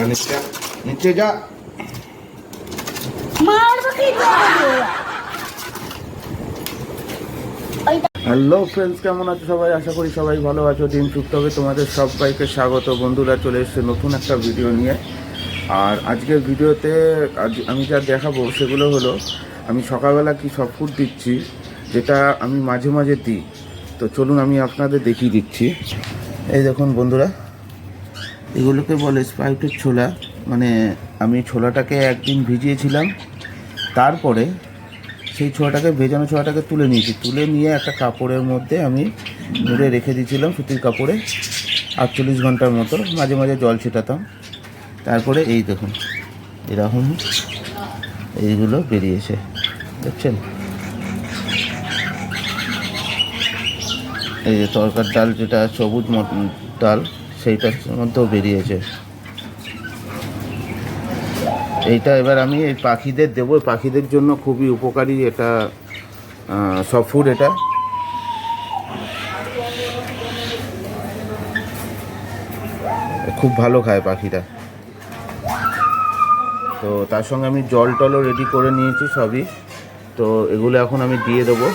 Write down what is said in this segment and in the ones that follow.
যা। নিচে নিচে যা হ্যালো ফ্রেন্ডস কেমন আছো সবাই? আশা করি সবাই ভালো আছো। দিন সুস্থ হবে। তোমাদের সবাইকে স্বাগত। বন্ধুরা চলে এসছে নতুন একটা ভিডিও নিয়ে। আর আজকের ভিডিওতে আজ আমি যা দেখাবো সেগুলো হলো আমি সকালবেলা কি সব ফুড দিচ্ছি যেটা আমি মাঝে মাঝে দিই। তো চলুন আমি আপনাদের দেখিয়ে দিচ্ছি। এই দেখুন বন্ধুরা এগুলোকে বলে স্প্রাইটের ছোলা। মানে আমি ছোলাটাকে একদিন ভিজিয়েছিলাম। তারপরে সেই ছোলাটাকে, ভেজানো ছোলাটাকে তুলে নিয়েছি। তুলে নিয়ে একটা কাপড়ের মধ্যে আমি মুড়ে রেখে দিয়েছিলাম সুতির কাপড়ে। আটচল্লিশ ঘণ্টার মতো মাঝে মাঝে জল ছিটাতাম। তারপরে এই দেখুন, এরকম এইগুলো বেরিয়েছে। দেখছেন? এই যে তরকার ডাল যেটা, সবুজ ডাল। সেইটার মধ্যেও বেরিয়েছে। এইটা এবার আমি এই পাখিদের দেবো। পাখিদের জন্য খুবই উপকারী এটা সব ফুড এটা। খুব ভালো খায় পাখিরা তো তার সঙ্গে আমি জল টলও রেডি করে নিয়েছি সবই। তো এগুলো এখন আমি দিয়ে দেবো।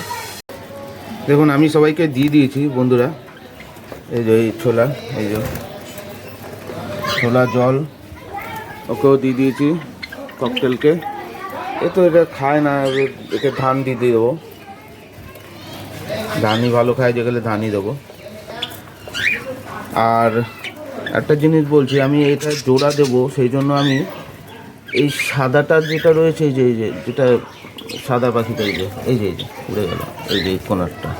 দেখুন, আমি সবাইকে দিয়ে দিয়েছি বন্ধুরা। এই যে এই ছোলা, এই যে ছোলা জল, ওকেও দিয়ে দিয়েছি ককটেলকে। এ তো এটা খায় না একে ধান দিয়ে দেবো। ধানই ভালো খায় যেগুলো ধানই দেবো। আর একটা জিনিস বলছি, আমি এটা জোড়া দেবো, সেই জন্য আমি এই সাদাটা যেটা রয়েছে, এই যে যেটা সাদা পাখিটা, এই যে এই যে উড়ে গেল, এই যে কোনারটা।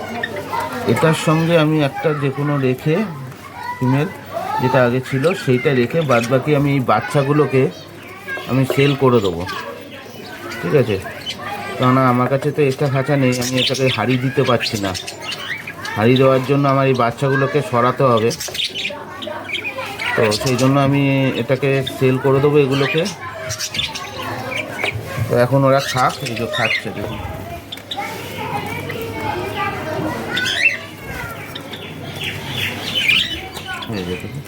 এটার সঙ্গে আমি একটা যে কোনো রেখে ফিমেল যেটা আগে ছিল, সেইটা রেখে বাদ বাকি আমি এই বাচ্চাগুলোকে আমি সেল করে দেবো। ঠিক আছে? কেননা আমার কাছে তো এক্সট্রা খাঁচা নেই, আমি এটাকে হাড়ি দিতে পারছি না। হাড়ি দেওয়ার জন্য আমার এই বাচ্চাগুলোকে সরাতে হবে। তো সেই জন্য আমি এটাকে সেল করে দেবো এগুলোকে। তো এখন ওরা খাক, এই যে খাচ্ছে দেখুন এই যে দেখুন।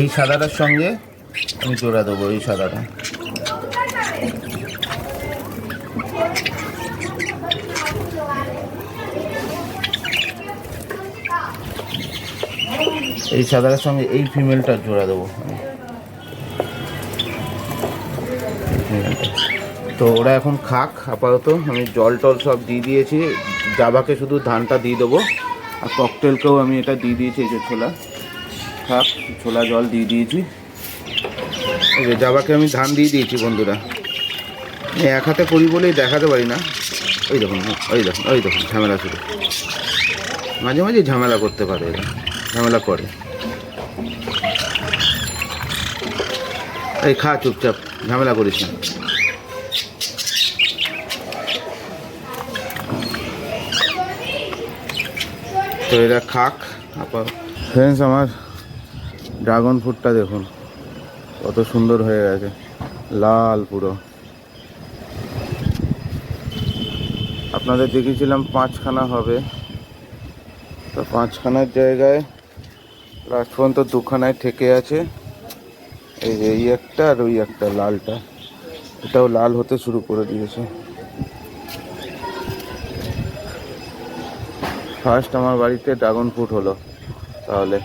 এই সাদাটার সঙ্গে আমি জোড়া দেবো, এই সাদাটা। এই সাদাটার সঙ্গে এই ফিমেলটা জোড়া দেবো তো ওরা এখন খাক, আপাতত। আমি জল টল সব দিয়ে দিয়েছি। জাবাকে শুধু ধানটা দিয়ে দেবো। আর ককটেলকেও আমি এটা দিয়ে দিয়েছি এই যে ছোলা। খাক ছোলা জল দিয়ে দিয়েছি। এই যে জাবাকে আমি ধান দিয়ে দিয়েছি বন্ধুরা। এক হাতে করি বলেই দেখাতে পারি না। ওই দেখুন ওই দেখুন ওই দেখুন ঝামেলা শুরু। মাঝে মাঝে ঝামেলা করতে পারে এরা ঝামেলা করে। এই খা চুপচাপ ঝামেলা করিস না। তো এরা খাক আপার ফ্রেন্ডস আমার ড্রাগন ফ্রুটটা দেখুন, কত সুন্দর হয়ে গেছে, লাল পুরো। আপনাদের দেখেছিলাম পাঁচখানা হবে। তো পাঁচখানার জায়গায় লাস্ট পর্যন্ত দুখানায় ঠেকে আছে। এই যে, এই একটা আর ওই একটা, লালটা। এটাও লাল হতে শুরু করে দিয়েছে। ফার্স্ট আমার বাড়িতে ড্রাগন ফ্রুট হলো, তাহলে।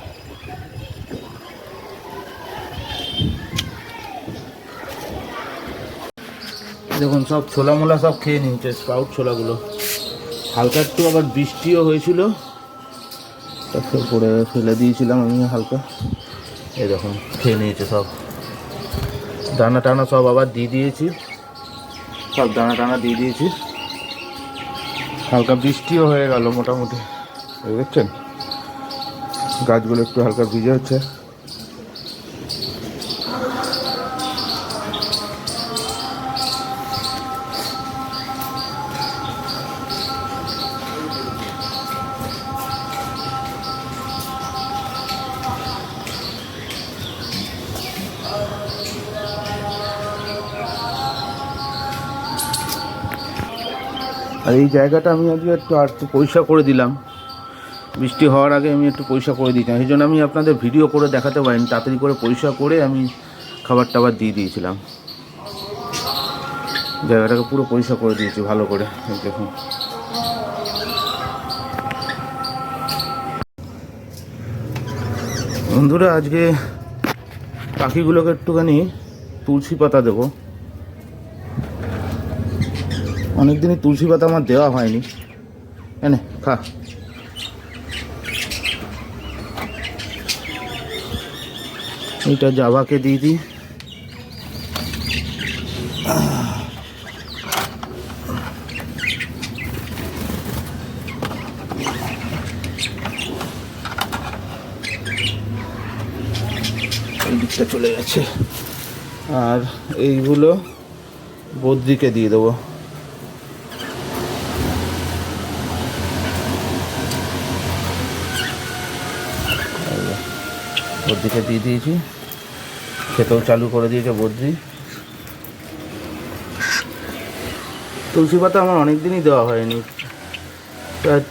দেখুন, সব ছোলা মোলা সব খেয়ে নিচ্ছে স্প্রাউট ছোলাগুলো। হালকা একটু আবার বৃষ্টিও হয়েছিল। পরে ফেলে দিয়েছিলাম আমি হালকা। এই দেখুন, খেয়ে নিয়েছে সব। দানা টানা সব আবার দিয়ে দিয়েছি। সব দানা টানা দিয়ে দিয়েছি। হালকা বৃষ্টিও হয়ে গেল মোটামুটি। দেখছেন? গাছগুলো একটু হালকা ভিজে হচ্ছে। আর এই জায়গাটা আমি আজকে একটু আর একটু পরিষ্কার করে দিলাম। বৃষ্টি হওয়ার আগে আমি একটু পরিষ্কার করে দিয়েছিলাম সেই জন্য আমি আপনাদের ভিডিও করে দেখাতে পারিনি। তাড়াতাড়ি করে পরিষ্কার করে আমি খাবার টাবার দিয়ে দিয়েছিলাম। জায়গাটাকে পুরো পরিষ্কার করে দিয়েছি ভালো করে। দেখুন। বন্ধুরা, আজকে পাখিগুলোকে একটুখানি তুলসী পাতা দেবো। অনেকদিনই তুলসী পাতা আমার দেওয়া হয়নি। এনে খা। এইটা জাভাকে দিয়ে দিই। দিকটা চলে গেছে। আর এইগুলো বদ্রিকে দিয়ে দেবো। বদ্রিকে দিয়ে দিয়েছি। খেতেও চালু করে দিয়েছে বদ্রি। তুলসী পাতা আমার অনেক দিনই দেওয়া হয়নি। প্রায়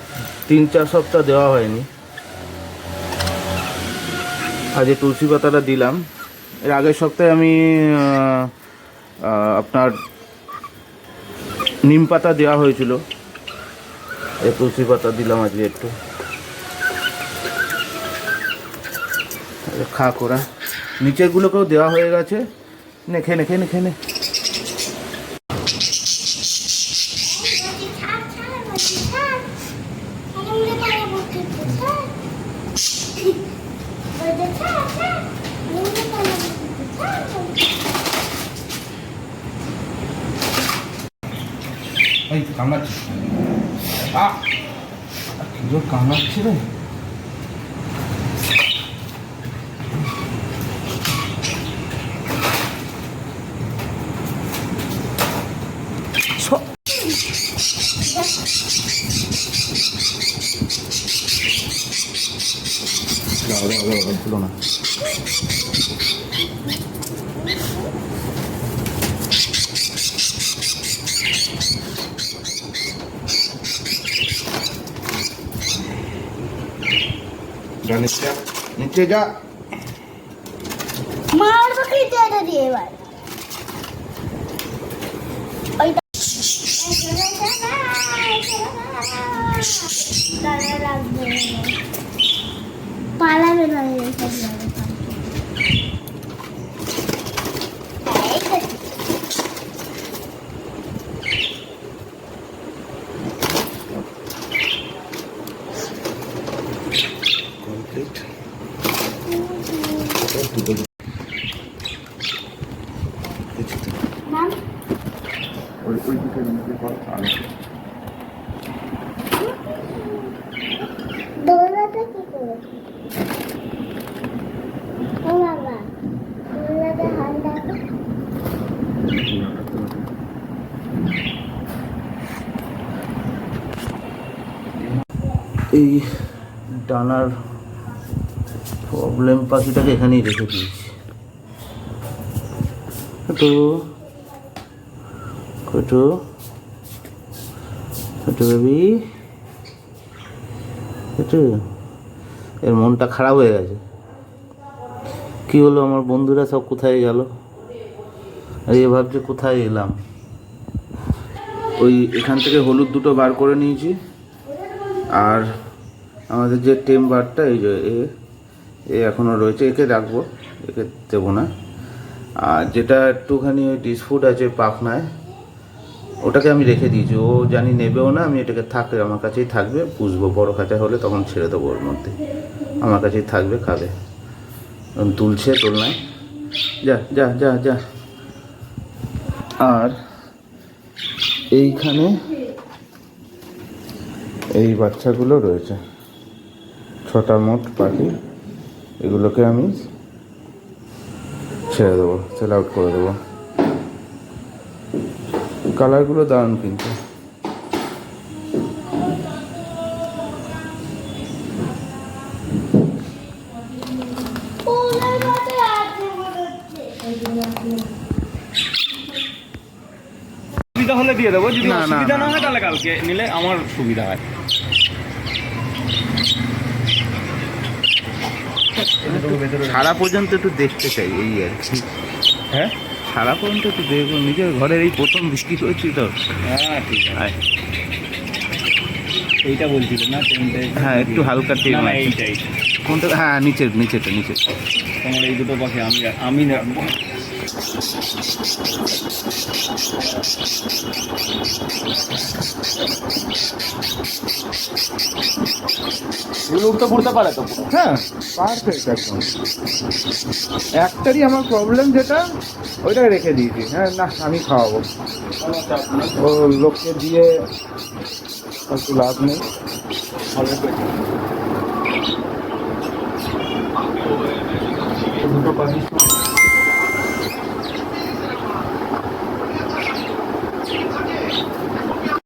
তিন চার সপ্তাহ দেওয়া হয়নি। আজ এই তুলসী পাতাটা দিলাম। এর আগের সপ্তাহে আমি আপনার নিম পাতা দেওয়া হয়েছিল। এই তুলসী পাতা দিলাম আজকে একটু। খা করা। নিচেরগুলোকেও দেওয়া হয়ে গেছে। নে খেয়ে নে খেয়ে নে খেয়ে নে। এই তো কামড়াচ্ছে। আ কি কামড়াচ্ছে রে? দাও, দাও, খুলো না। যা নিচে যা, নিচে যা মারবো কিন্তু এটা দিয়ে এবার ওইটা দাঁড়া রাখবে পালাবে না এসব যাবে এই তো। কমপ্লিট নাম ওই ওই দিকে নিচে কর আর দৌড়াতে কি করে ও বাবা দৌড়াতে হাল দেখো এই ডানার প্রবলেম পাখিটাকে এখানেই রেখে দিয়েছি। তো কটু কটু বেবি কটু এর মনটা খারাপ হয়ে গেছে। কি হলো? আমার বন্ধুরা সব কোথায় গেল? এ ভাবছে কোথায় এলাম? ওই এখান থেকে হলুদ দুটো বার করে নিয়েছি। আর আমাদের যে টেম বারটা, এই যে এ এ এখনও রয়েছে। একে রাখব, একে দেবো না। আর যেটা একটুখানি ওই ডিসফুট আছে পাখনায়, ওটাকে আমি রেখে দিয়েছি। ও জানি নেবেও না, আমি এটাকে থাকবে আমার কাছেই থাকবে। পুষবো বড় খাঁচা হলে তখন ছেড়ে দেবো ওর মধ্যে। আমার কাছেই থাকবে, খাবে। তুলছে, তোলনায়। যা যা যা যা। আর এইখানে এই বাচ্চাগুলো রয়েছে। ছটা মোট পাখি। এগুলোকে আমি ছেড়ে দেবো, সেল আউট করে দেবো। কালারগুলো দারুণ কিন্তু। হচ্ছে হলে দিয়ে দেবো যদি না, অসুবিধা না। হয় তাহলে কালকে নিলে আমার সুবিধা হয়। সারা পর্যন্ত একটু দেখতে চাই এই আর কি। হ্যাঁ? সারা পর্যন্ত একটু দেখব নিজের ঘরের এই প্রথম বৃষ্টি করছি তো। হ্যাঁ ঠিক আছে। এইটা বলছিল না হ্যাঁ, একটু হালকা ট্রেন না, না, এইটাই। কোনটা? হ্যাঁ নিচের নিচেটা নিচে তোমার এই দুটো পাখি আমি আমি রাখব পারে তো? হ্যাঁ। পারফেক্ট একদম। একটারই আমার প্রবলেম যেটা ওইটা রেখে দিয়েছি। হ্যাঁ না আমি খাওয়াবো। ও লোককে দিয়ে একটু লাভ নেই। আমি সলভ করে